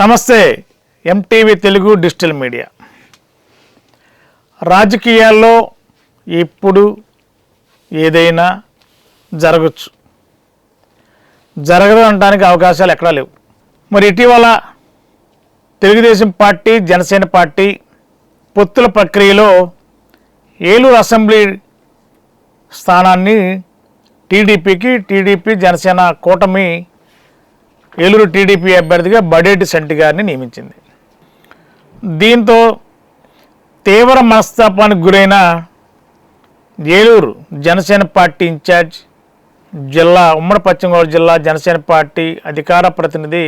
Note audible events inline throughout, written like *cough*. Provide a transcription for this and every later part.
నమస్తే MTV Telugu digital media. రాజకీయాల్లో ఇప్పుడు ఏదైనా జరగచ్చు. జరగదు అనడానికి అవకాశాలు ఎక్కడా లేవు. మరి ఇటీవల తెలుగుదేశం పార్టీ జనసేన పార్టీ పొత్తుల ప్రక్రియలో ఏలూరు అసెంబ్లీ స్థానాన్ని టీడీపీకి టీడీపీ జనసేన కూటమి ఏలూరు టీడీపీ అభ్యర్థిగా బడేటి శెట్టి గారిని నియమించింది. దీంతో తీవ్ర మనస్తాపానికి గురైన ఏలూరు జనసేన పార్టీ ఇన్ఛార్జ్ జిల్లా ఉమ్మడి పశ్చిమ గోదావరి జిల్లా జనసేన పార్టీ అధికార ప్రతినిధి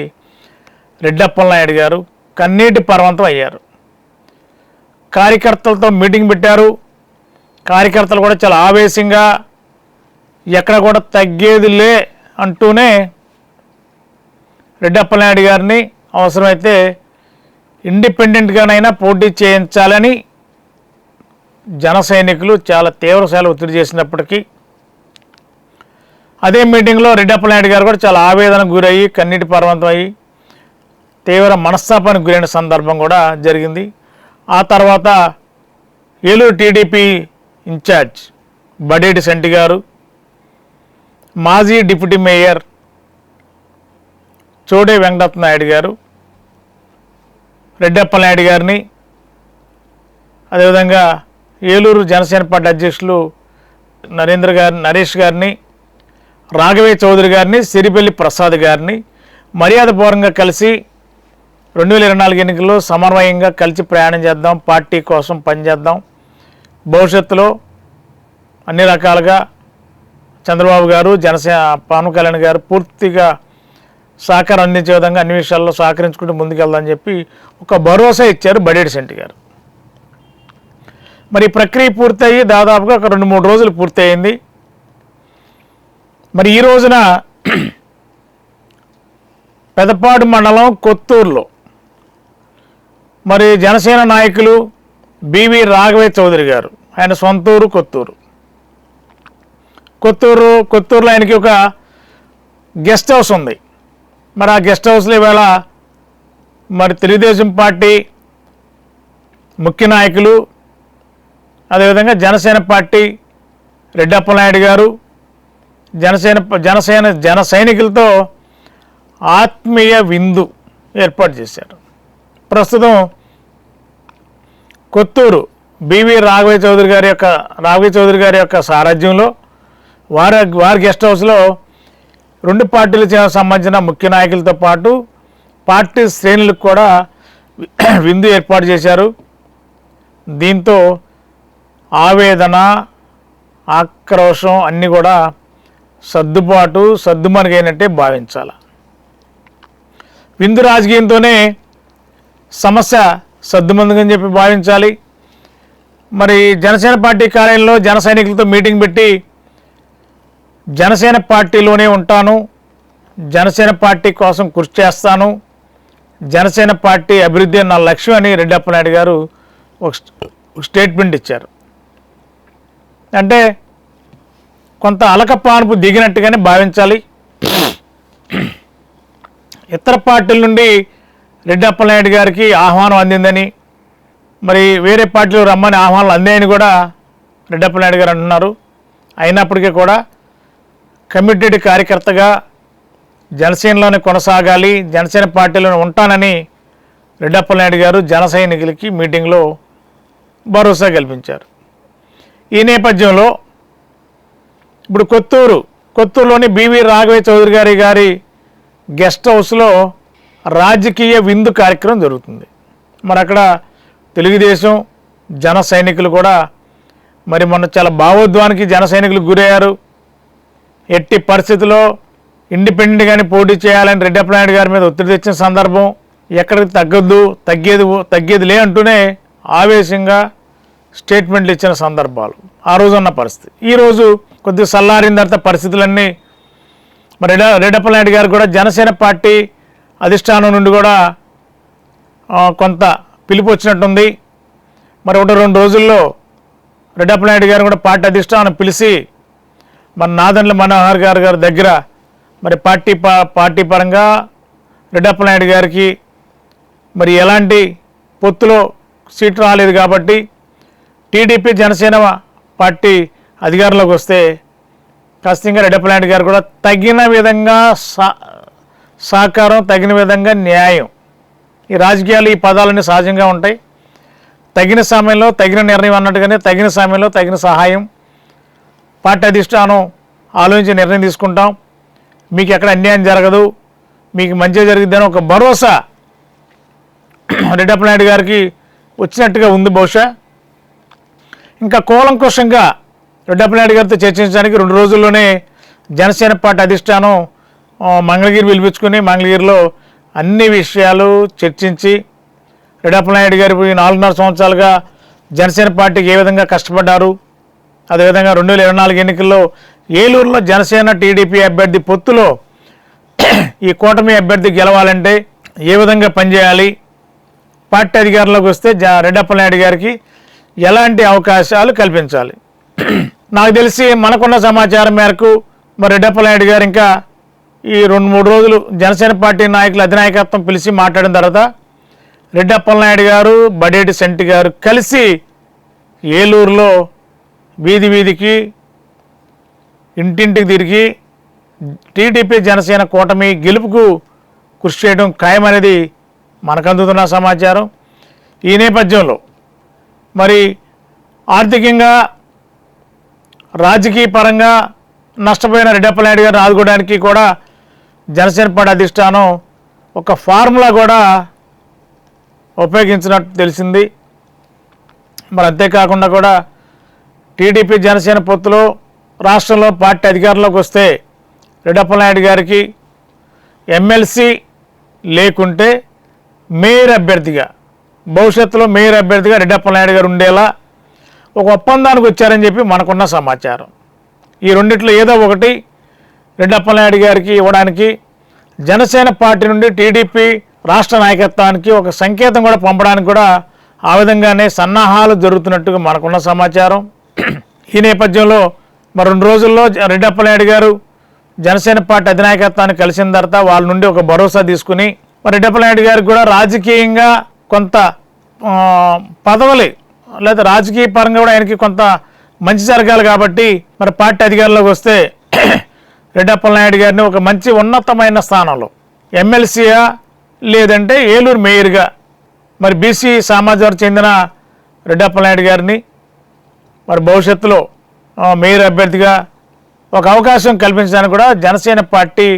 రెడ్డప్పలనాయుడు గారు కన్నీటి పర్వంతం అయ్యారు. కార్యకర్తలతో మీటింగ్ పెట్టారు. కార్యకర్తలు కూడా చాలా ఆవేశంగా ఎక్కడ కూడా తగ్గేది లే అంటూనే రెడ్డప్పలనాయుడు గారిని అవసరమైతే ఇండిపెండెంట్గానైనా పోటీ చేయించాలని జన సైనికులు చాలా తీవ్రశాల ఒత్తిడి చేసినప్పటికీ అదే మీటింగ్లో రెడ్డప్పలనాయుడు గారు కూడా చాలా ఆవేదనకు గురయ్యి కన్నీటి పర్వంతం అయ్యి తీవ్ర మనస్తాపానికి గురైన సందర్భం కూడా జరిగింది. ఆ తర్వాత ఏలూరు టీడీపీ ఇన్ఛార్జ్ బడేటి సంటి గారు మాజీ డిప్యూటీ మేయర్ చోడే వెంకటప్ప నాయుడు గారు రెడ్డప్ప నాయుడు గారిని అదేవిధంగా ఏలూరు జనసేన పార్టీ అధ్యక్షులు నరేంద్ర గారి నరేష్ గారిని రాఘవే చౌదరి గారిని సిరిపల్లి ప్రసాద్ గారిని మర్యాదపూర్వకంగా కలిసి రెండు వేల ఇరవై నాలుగు ఎన్నికల్లో సమన్వయంగా కలిసి ప్రయాణం చేద్దాం పార్టీ కోసం పనిచేద్దాం భవిష్యత్తులో అన్ని రకాలుగా చంద్రబాబు గారు జనసేన పవన్ కళ్యాణ్ గారు పూర్తిగా సహకారం అందించే విధంగా అన్ని విషయాల్లో సహకరించుకుంటూ ముందుకెళ్దామని చెప్పి ఒక భరోసా ఇచ్చారు బడేటి శెట్టి గారు. మరి ప్రక్రియ పూర్తయి దాదాపుగా ఒక రెండు మూడు రోజులు పూర్తయింది. మరి ఈ రోజున పెదపాడు మండలం కొత్తూరులో మరి జనసేన నాయకులు బివి రాఘవే చౌదరి గారు ఆయన సొంతూరు కొత్తూరు. కొత్తూరు కొత్తూరులో ఆయనకి ఒక గెస్ట్ హౌస్ ఉంది. మరి ఆ గెస్ట్ హౌస్లో ఇవాళ మరి తెలుగుదేశం పార్టీ ముఖ్య నాయకులు అదేవిధంగా జనసేన పార్టీ రెడ్డప్పనాయుడు గారు జనసేన జనసేన జన సైనికులతో ఆత్మీయ విందు ఏర్పాటు చేశారు. ప్రస్తుతం కొత్తూరు బివి రాఘవయ్య చౌదరి గారి యొక్క రాఘవయ్య చౌదరి గారి యొక్క సారథ్యంలో వారి వారి గెస్ట్ హౌస్లో రెండు పార్టీలకు సంబంధించిన ముఖ్య నాయకులతో పాటు పార్టీ శ్రేణులకు కూడా విందు ఏర్పాటు చేశారు. దీంతో ఆవేదన ఆక్రోశం అన్నీ కూడా సర్దుబాటు సర్దుమణిగైనట్టే భావించాలి. విందు రాజకీయంతోనే సమస్య సర్దుమందుగని చెప్పి భావించాలి. మరి జనసేన పార్టీ కార్యాలయంలో జన సైనికులతో మీటింగ్ పెట్టి జనసేన పార్టీలోనే ఉంటాను. జనసేన పార్టీ కోసం కృషి చేస్తాను. జనసేన పార్టీ అభివృద్ధి నా లక్ష్యం అని రెడ్డప్ప నాయుడు గారు ఒక స్టేట్మెంట్ ఇచ్చారు. అంటే కొంత అలకపానుపు దిగినట్టుగానే భావించాలి. ఇతర పార్టీల నుండి రెడ్డప్ప నాయుడు గారికి ఆహ్వానం అందిందని మరి వేరే పార్టీలు రమ్మని ఆహ్వానాలు అందాయని కూడా రెడ్డప్ప నాయుడు గారు అంటున్నారు. అయినప్పటికీ కూడా కమిటెడ్ కార్యకర్తగా జనసేనలోనే కొనసాగాలి జనసేన పార్టీలోనే ఉంటానని రెడ్డప్పలనాయుడు గారు జన సైనికులకి మీటింగ్లో భరోసా కల్పించారు. ఈ నేపథ్యంలో ఇప్పుడు Kothur కొత్తూరులోని B V Raghavaiah Chowdary garu garu guest హౌస్లో రాజకీయ విందు కార్యక్రమం జరుగుతుంది. మరి అక్కడ తెలుగుదేశం జన సైనికులు కూడా మరి మొన్న చాలా భావోద్వానికి జన సైనికులు గురయ్యారు. ఎట్టి పరిస్థితుల్లో ఇండిపెండెంట్గానే పోటీ చేయాలని రెడ్డప్ప నాయుడు గారి మీద ఒత్తిడి తెచ్చిన సందర్భం ఎక్కడికి తగ్గద్దు తగ్గేది తగ్గేది లే అంటూనే ఆవేశంగా స్టేట్మెంట్లు ఇచ్చిన సందర్భాలు ఆ రోజు ఉన్న పరిస్థితి ఈరోజు కొద్దిగా సల్లారిన తర్వాత పరిస్థితులన్నీ మరి రెడ్డ రెడ్డప్ప నాయుడు గారు కూడా జనసేన పార్టీ అధిష్టానం నుండి కూడా కొంత పిలుపు వచ్చినట్టుంది. మరి ఒకటి రెండు రోజుల్లో రెడ్డప్ప నాయుడు గారు కూడా పార్టీ అధిష్టానం పిలిచి మన నాదన్ల మనోహర్ గారు గారి దగ్గర మరి పార్టీ పా పార్టీ పరంగా రెడ్డప్ప నాయుడు గారికి మరి ఎలాంటి పొత్తులో సీటు రాలేదు కాబట్టి టీడీపీ జనసేన పార్టీ అధికారంలోకి వస్తే ఖచ్చితంగా రెడ్డప్పలాంటి గారు కూడా తగిన విధంగా సహకారం తగిన విధంగా న్యాయం. ఈ రాజకీయాలు ఈ పదాలన్నీ సహజంగా ఉంటాయి. తగిన సమయంలో తగిన నిర్ణయం అన్నట్టుగానే తగిన సమయంలో తగిన సహాయం పార్టీ అధిష్టానం ఆలోచించి నిర్ణయం తీసుకుంటాం. మీకు ఎక్కడ అన్యాయం జరగదు. మీకు మంచి జరిగిద్దని ఒక భరోసా రెడ్డప్ప నాయుడు గారికి వచ్చినట్టుగా ఉంది బహుశా. ఇంకా కూలంకుషంగా రెడ్డప్ప నాయుడు గారితో చర్చించడానికి రెండు రోజుల్లోనే జనసేన పార్టీ అధిష్టానం మంగళగిరి పిలిపించుకుని మంగళగిరిలో అన్ని విషయాలు చర్చించి రెడ్డప్ప నాయుడు గారు నాలుగున్నర సంవత్సరాలుగా జనసేన పార్టీకి ఏ విధంగా కష్టపడ్డారు అదేవిధంగా రెండు వేల ఇరవై నాలుగు ఎన్నికల్లో ఏలూరులో జనసేన టీడీపీ అభ్యర్థి పొత్తులో ఈ కూటమి అభ్యర్థి గెలవాలంటే ఏ విధంగా పనిచేయాలి? పార్టీ అధికారంలోకి వస్తే జ రెడ్డప్పనాయుడు గారికి ఎలాంటి అవకాశాలు కల్పించాలి? నాకు తెలిసి మనకున్న సమాచారం మేరకు మరి రెడ్డప్పనాయుడు గారు ఇంకా ఈ రెండు మూడు రోజులు జనసేన పార్టీ నాయకుల అధినాయకత్వం పిలిచి మాట్లాడిన తర్వాత రెడ్డప్పలనాయుడు గారు బడేటి సెంటి గారు కలిసి ఏలూరులో వీధి వీధికి ఇంటింటికి తిరిగి టీడీపీ జనసేన కూటమి గెలుపుకు కృషి చేయడం ఖాయమనేది మనకు అందుతున్న సమాచారం. ఈ నేపథ్యంలో మరి ఆర్థికంగా రాజకీయ పరంగా నష్టపోయిన రెడ్డప్ప నాయుడు గారిని ఆదుకోవడానికి కూడా జనసేన పార్టీ అధిష్టానం ఒక ఫార్ములా కూడా ఉపయోగించినట్టు తెలిసింది. మరి అంతేకాకుండా కూడా టీడీపీ జనసేన పొత్తులో రాష్ట్రంలో పార్టీ అధికారంలోకి వస్తే రెడ్డప్పనాయుడు గారికి ఎమ్మెల్సీ లేకుంటే మేయర్ అభ్యర్థిగా భవిష్యత్తులో మేయర్ అభ్యర్థిగా రెడ్డప్పనాయుడు గారు ఉండేలా ఒక ఒప్పందానికి వచ్చారని చెప్పి మనకున్న సమాచారం. ఈ రెండిట్లో ఏదో ఒకటి రెడ్డప్పనాయుడు గారికి ఇవ్వడానికి జనసేన పార్టీ నుండి టీడీపీ రాష్ట్ర నాయకత్వానికి ఒక సంకేతం కూడా పంపడానికి కూడా ఆ విధంగానే సన్నాహాలు జరుగుతున్నట్టుగా మనకున్న సమాచారం. ఈ నేపథ్యంలో మరి రెండు రోజుల్లో జ- గారు జనసేన పార్టీ అధినాయకత్వాన్ని కలిసిన తర్వాత వాళ్ళ నుండి ఒక భరోసా తీసుకుని మరి రెడ్డప్పలనాయుడు గారికి కూడా రాజకీయంగా కొంత పదవులు లేదా రాజకీయ పరంగా కూడా ఆయనకి కొంత మంచి జరగాలి కాబట్టి మరి పార్టీ అధికారంలోకి వస్తే *clears throat* రెడ్డప్పలనాయుడు గారిని ఒక మంచి ఉన్నతమైన స్థానంలో ఎమ్మెల్సీగా లేదంటే ఏలూరు మేయర్గా మరి బీసీ సమాజానికి చెందిన రెడ్డప్పలనాయుడు గారిని మరి భవిష్యత్తులో మేయర్ అభ్యర్థిగా ఒక అవకాశం కల్పించడానికి కూడా జనసేన పార్టీ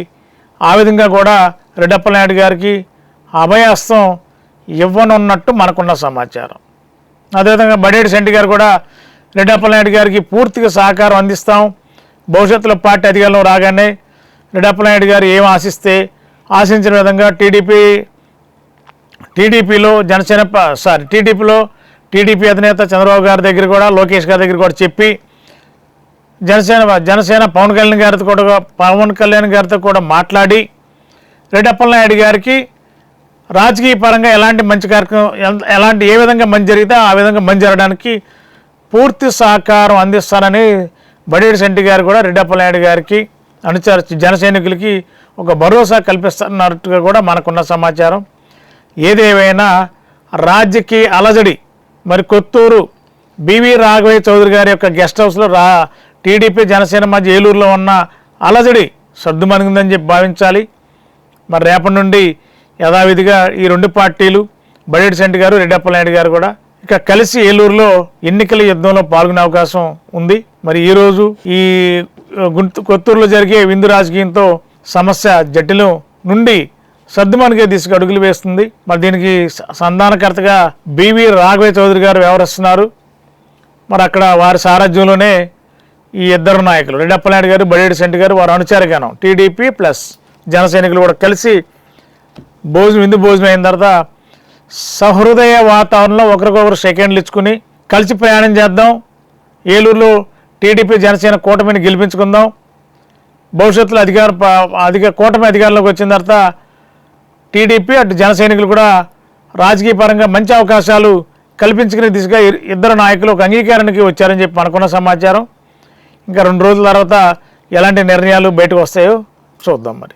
ఆ విధంగా కూడా రెడ్డప్పల నాయుడు గారికి అభయాస్తం ఇవ్వనున్నట్టు మనకున్న సమాచారం. అదేవిధంగా బడేడి శెట్టి గారు కూడా రెడ్డప్పల నాయుడు గారికి పూర్తిగా సహకారం అందిస్తాం. భవిష్యత్తులో పార్టీ అధికారంలో రాగానే రెడ్డప్పల నాయుడు గారు ఏం ఆశిస్తే ఆశించిన విధంగా టీడీపీ టీడీపీలో జనసేన ప- సారీ టీడీపీలో టీడీపీ అధినేత చంద్రబాబు గారి దగ్గర కూడా లోకేష్ గారి దగ్గర కూడా చెప్పి జనసేన జనసేన పవన్ కళ్యాణ్ గారితో కూడా పవన్ కళ్యాణ్ గారితో కూడా మాట్లాడి రెడ్డప్పలనాయుడు గారికి రాజకీయ పరంగా ఎలాంటి మంచి కార్యక్రమం ఎలాంటి ఏ విధంగా మంచి జరిగితే ఆ విధంగా మంచి జరగడానికి పూర్తి సహకారం అందిస్తానని బడేడి సెంటి గారు కూడా రెడ్డప్పలనాయుడు గారికి అనుచర జనసైనికులకి ఒక భరోసా కల్పిస్తున్నట్టుగా కూడా మనకున్న సమాచారం. ఏదేమైనా రాజకీయ అలజడి మరి కొత్తూరు బివి రాఘవయ్య చౌదరి గారి యొక్క గెస్ట్ హౌస్లో రా టీడీపీ జనసేన మధ్య ఏలూరులో ఉన్న అలజడి సర్దుమణిగిందని చెప్పి భావించాలి. మరి రేపటి నుండి యథావిధిగా ఈ రెండు పార్టీలు బడేటి సెంటి గారు రెడ్డప్పలనాయుడు గారు కూడా ఇక కలిసి ఏలూరులో ఎన్నికల యుద్ధంలో పాల్గొనే అవకాశం ఉంది. మరి ఈరోజు ఈ గుంతు కొత్తూరులో జరిగే విందు రాజకీయంతో సమస్య జటిలం నుండి సర్దుమణిగే దిశగా అడుగులు వేస్తుంది. మరి దీనికి సంధానకర్తగా బివి రాఘవయ్య చౌదరి గారు వ్యవహరిస్తున్నారు మరి అక్కడ వారి సారథ్యంలోనే ఈ ఇద్దరు నాయకులు రెడ్డప్పనాయుడు గారు బడేడి సెంటి గారు వారు అనుచరగానం టీడీపీ ప్లస్ జన సైనికులు కూడా కలిసి భోజనం విందు భోజనం అయిన తర్వాత సహృదయ వాతావరణంలో ఒకరికొకరు సెకండ్లు ఇచ్చుకుని కలిసి ప్రయాణం చేద్దాం. ఏలూరులో టీడీపీ జనసేన కూటమిని గెలిపించుకుందాం. భవిష్యత్తులో అధికార ప- అధిక కూటమి అధికారంలోకి వచ్చిన తర్వాత టీడీపీ అటు జన సైనికులు కూడా రాజకీయ పరంగా మంచి అవకాశాలు కల్పించుకునే దిశగా ఇద్దరు నాయకులు ఒక అంగీకారానికి వచ్చారని చెప్పి మనకున్న సమాచారం. ఇంకా రెండు రోజుల తర్వాత ఎలాంటి నిర్ణయాలు బయటకు వస్తాయో చూద్దాం మరి.